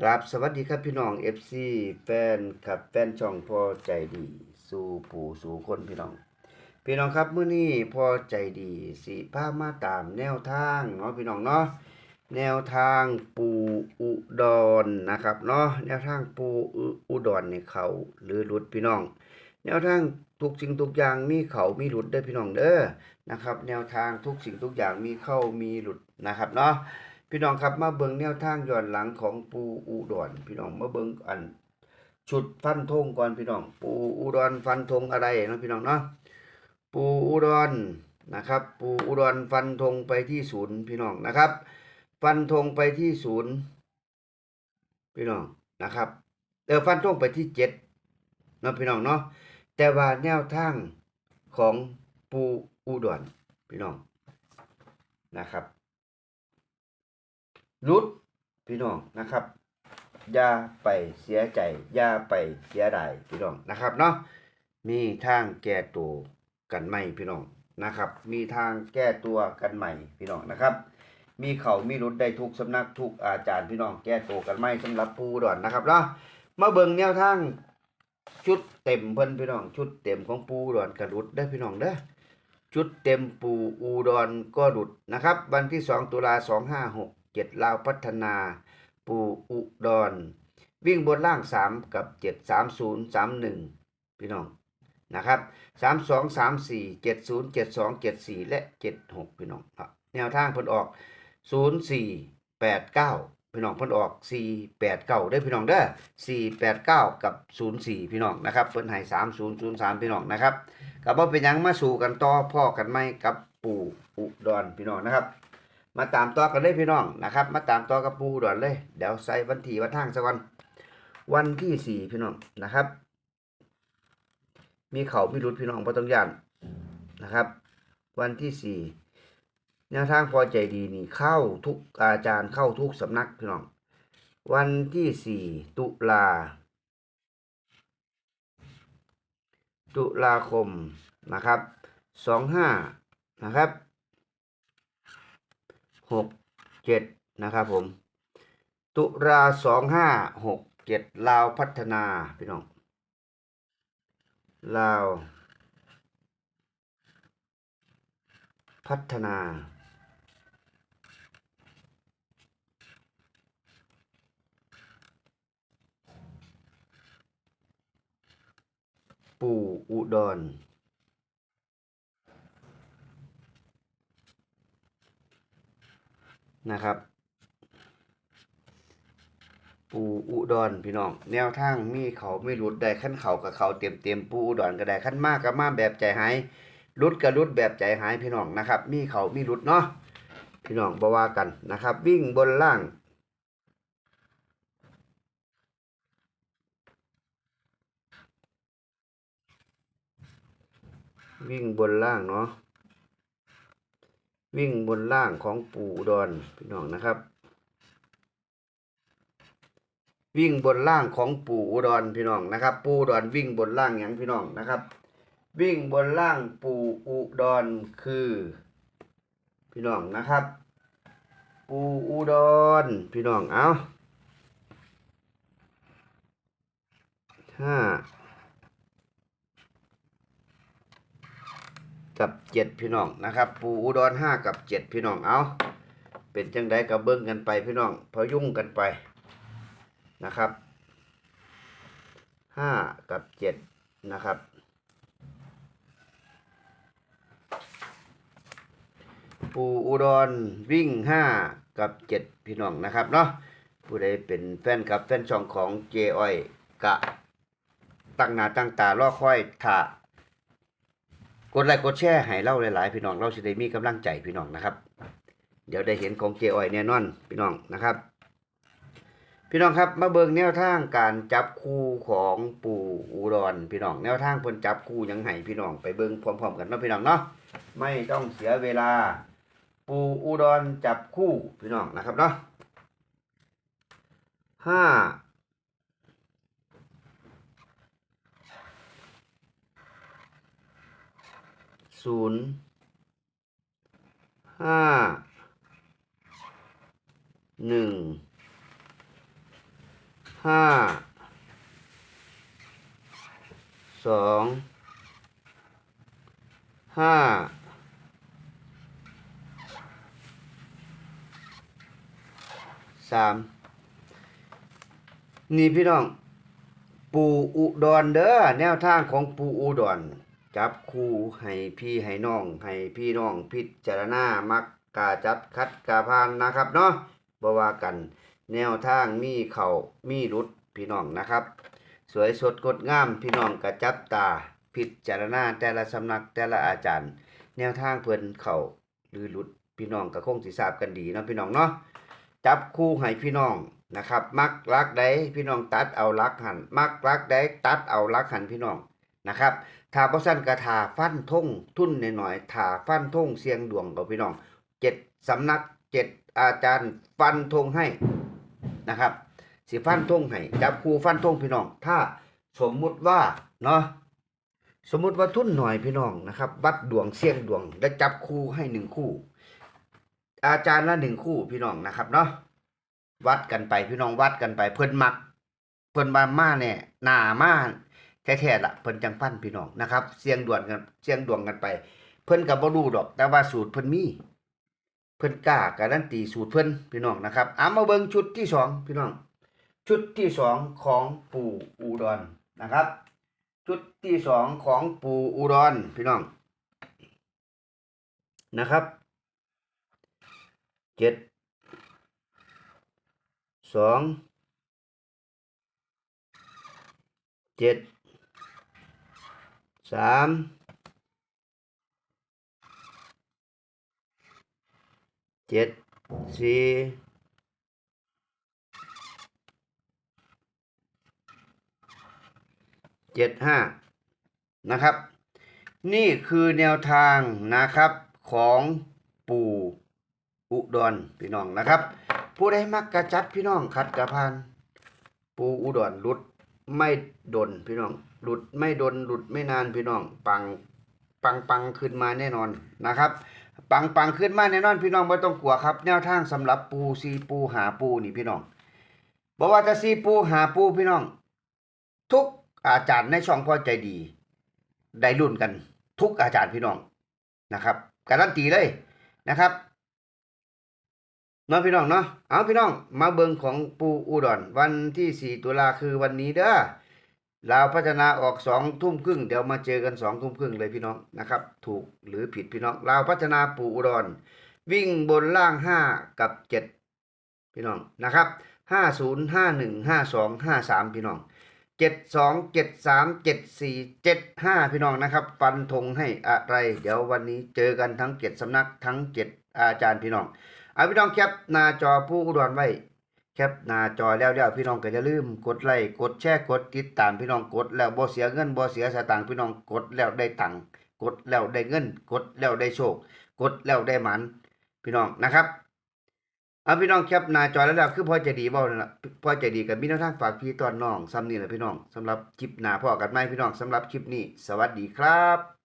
กราบสวัสดีครับพี่น้อง FC แฟนครับแฟนช่องพอใจดี สู่ปู่สู่คนพี่น้อง พี่น้องครับมื้อนี้พอใจดีสิพามาตามแนวทางเนาะพี่น้องเนาะแนวทางปู่อุดรนะครับเนาะแนวทางปู่อุดรนี่เขาหรือหลุดพี่น้อง แนวทางทุกสิ่งทุกอย่างมีเขามีหลุดเด้อพี่น้องเด้อนะครับ แนวทางทุกสิ่งทุกอย่างมีเข้ามีหลุดนะครับเนาะ พี่น้องครับมาเบิงแนวทางย้อนหลังของปูอุดรพี่น้องมาเบิงอัน ชุดฟันธงก่อนพี่น้อง ปูอุดรฟันธงอะไรเนาะพี่น้องเนาะปูอุดรนะครับ ปูอุดรฟันธงไปที่ศูนย์พี่น้องนะครับ ฟันธงไปที่ศูนย์พี่น้องนะครับเออฟันธงไปที่เจ็ดเนาะพี่น้องเนาะแต่ว่าแนวทางของปูอุดรพี่น้องนะครับ รุดพี่น้องนะครับอย่าไปเสียใจอย่าไปเสียดายพี่น้องนะครับเนาะมีทางแก้ตัวกันใหม่พี่น้องนะครับ มีทางแก้ตัวกันใหม่พี่น้องนะครับ มีเขามีรุดได้ทุกสำนักทุกอาจารย์พี่น้องแก้ตัวกันใหม่สำหรับผู้ดอนนะครับเนาะมาเบิ่งแนวทางชุดเต็มเพิ่นพี่น้อง ชุดเต็มของปูดอนกระดุดได้พี่น้องเด้อชุดเต็มปูอูดอนก็ดุดนะครับ วันที่2ตุลา 256 7ลาวพัฒนา ปูอุดร วิ่งบนล่าง3กับ7 30 31พี่น้องนะครับ32 34 70 72 74และ76พี่น้องครับแนวทางเพิ่นออก04 89พี่น้องเพิ่นออก 489ได้พี่น้องเด้อ489 กับ 04 พี่น้องนะครับเพิ่นให้3003 พี่น้องนะครับกับว่าเป็นยังมาสู่กันต่อพ่อกันไหมกับปู่อุดรพี่น้องนะครับ มาตามต่อกันเลยพี่น้องนะครับ มาตามต่อกับปู่อุดรเลย เดี๋ยวใส่วันที่วันทางสักวัน วันที่สี่พี่น้องนะครับ มีเขามีรุดพี่น้องพอต้องยานนะครับ วันที่สี่แนวทางพอใจดีนี่เข้าทุกอาจารย์เข้าทุกสำนักพี่น้อง วันที่สี่ตุลาตุลาคมนะครับสองห้านะครับ หกเจ็ดนะครับผม ตุลาสองห้าหกเจ็ดลาวพัฒนาพี่น้องลาวพัฒนาปู่อุดร นะครับ ปูอุดรพี่น้อง แนวทางมีเขาไม่หลุดได้ขั้นเขากับเขาเต็มเต็มปูอุดรก็ได้ขั้นมากกับมากแบบใจหายหลุดกับลุดแบบใจหายพี่น้องนะครับ มีเขามีหลุดเนาะพี่น้องบ่ว่ากันนะครับ วิ่งบนล่างวิ่งบนล่างเนาะ วิ่งบนล่างของปู่อุดรพี่น้องนะครับ วิ่งบนล่างของปู่อุดรพี่น้องนะครับ ปู่อุดรวิ่งบนล่างอย่างพี่น้องนะครับ วิ่งบนล่างปู่อุดรคือ พี่น้องนะครับ ปู่อุดรพี่น้องเอาห้า กับเจ็ดพี่น้องนะครับ ปูอุดรห้ากับเจ็ดพี่น้องเอาเป็นจังไดกับเบิ้งกันไปพี่น้องพยุ่งกันไปนะครับห้ากับเจ็ดนะครับปูอุดรวิ่งห้ากับเจ็ดพี่น้องนะครับเนาะผู้ใดเป็นแฟนกับแฟนช่องของเจอ้อยกะ ตั้งหน้าตั้งตารอคอยถ่า กดไลค์กดแชร์ให้เล่าหลายๆพี่น้องเราจะได้มีกำลังใจพี่น้องนะครับ เดี๋ยวได้เห็นของเจออยแน่นอนพี่น้องนะครับ พี่น้องครับมาเบิ่งแนวทางการจับคู่ของปู่อุดรพี่น้องแนวทางเพิ่นจับคู่ยังไห้พี่น้องไปเบิ่งพร้อมๆกันเนาะพี่น้องเนาะไม่ต้องเสียเวลา ปู่อุดรจับคู่พี่น้องนะครับเนาะห้า ศูนย์ห้าหนึ่งห้าสองห้าสามนี่พี่น้อง ปูอุดรเด้อแนวทางของปูอุดร จับคู่ให้พี่ให้น้องให้พี่น้องพิจารณามักกาจัดคัดกาพานนะครับเนาะบ่ว่ากันแนวทางมีเข่ามีรุดพี่น้องนะครับ สวยสดงดงามพี่น้องกระจับตาพิจารณาแต่ละสำนักแต่ละอาจารย์ แนวทางเพิ่อนเข่าหรือรุดพี่น้องก็คงสิทราบกันดีเนาะพี่น้องเนาะจับคู่ให้พี่น้องนะครับ มักรักใดพี่น้องตัดเอารักหันมักรักใดตัดเอารักหันพี่น้องนะครับ ถ้าบ่สั้นกระทาฟันทงทุนหน่อยๆถาฟันทงเสียงดวงกับพี่น้องเจ็ดสำนักเจ็ดอาจารย์ฟันธงให้นะครับสิฟันธงให้จับคู่ฟันธงพี่น้อง ถ้าสมมุติว่าเนาะสมมุติว่าทุนหน่อยพี่น้องนะครับวัดดวงเสียงดวงและจับคู่ให้หนึ่งคู่ อาจารย์ละหนึ่งคู่พี่น้องนะครับเนาะวัดกันไปพี่น้องวัดกันไปเพิ่นมัก เพิ่นมามาเนี่ยหนามา แท้ๆละเพิ่นจังฟันพี่น้องนะครับ เสียงด่วนกันเสียงดวงกันไป เพิ่นก็บ่รู้ดอก แต่ว่าสูตรเพิ่นมี เพิ่นกล้าการันตีสูตรเพิ่นพี่น้องนะครับเอามาเบิ่งชุดที่สองพี่น้อง ชุดที่สองของปู่อุดรนะครับ ชุดที่สองของปู่อุดรพี่น้องนะครับเจ็ดสองเจ็ด สามเจ็ดสี่เจ็ดห้านะครับ นี่คือแนวทางนะครับของปู่อุดรพี่น้องนะครับ ผู้ใดมักกระจัดพี่น้องขัดกระพาน ปูอุดรลุด ไม่ดนพี่น้อง หลุดไม่ดนหลุดไม่นานพี่น้อง ปังปังปังขึ้นมาแน่นอนนะครับ ปังปังขึ้นมาแน่นอนพี่น้องไม่ต้องกลัวครับ แนวทางสำหรับปูซีปูหาปูนี่พี่น้องบอกว่าจะซีปูหาปูพี่น้อง ทุกอาจารย์ในช่องพ่อใจดี ได้รุ่นกัน ทุกอาจารย์พี่น้องนะครับ การันตีเลยนะครับ นาะพี่น้องเนาะเอาพี่น้องมาเบิงของปูอุดรวันที่ 4 ตุลาคือวันนี้เด้อลาวพัฒนาออก2ทุ่มครึ่งเดี๋ยวมาเจอกัน2ทุ่มครึ่งเลยพี่น้องนะครับ ถูกหรือผิดพี่น้องลาวพัฒนาปูอุดรวิ่งบนล่าง 5 กับ 7 พี่น้องนะครับ50 51 52 53พี่น้อง72 73 74 75พี่น้องนะครับฟันธงให้อะไร เดี๋ยววันนี้เจอกันทั้ง7สำนักทั้ง7อาจารย์พี่น้อง เอาพี่น้องแคปหน้าจอผู้อุดรไว้แคปหน้าจอแล้วแล้วพี่น้องก็อย่าลืมกดไลค์กดแชร์กดติดตามพี่น้องกด แล้วบ่เสียเงินบ่เสียสตางค์พี่น้องกดแล้วได้ตังค์กดแล้วได้เงิน กดแล้วได้โชค กดแล้วได้หมันพี่น้องนะครับเอาพี่น้องแคปหน้าจอแล้วแล้วคือพ่อใจดีเว้านั่นล่ะพ่อใจดีกับมีแนวทางฝากพี่ตอนน้องซ้ำนี่แหละพี่น้องสำหรับคลิปหน้าพ่อกันใหมพี่น้องสำหรับคลิปนี้ สวัสดีครับ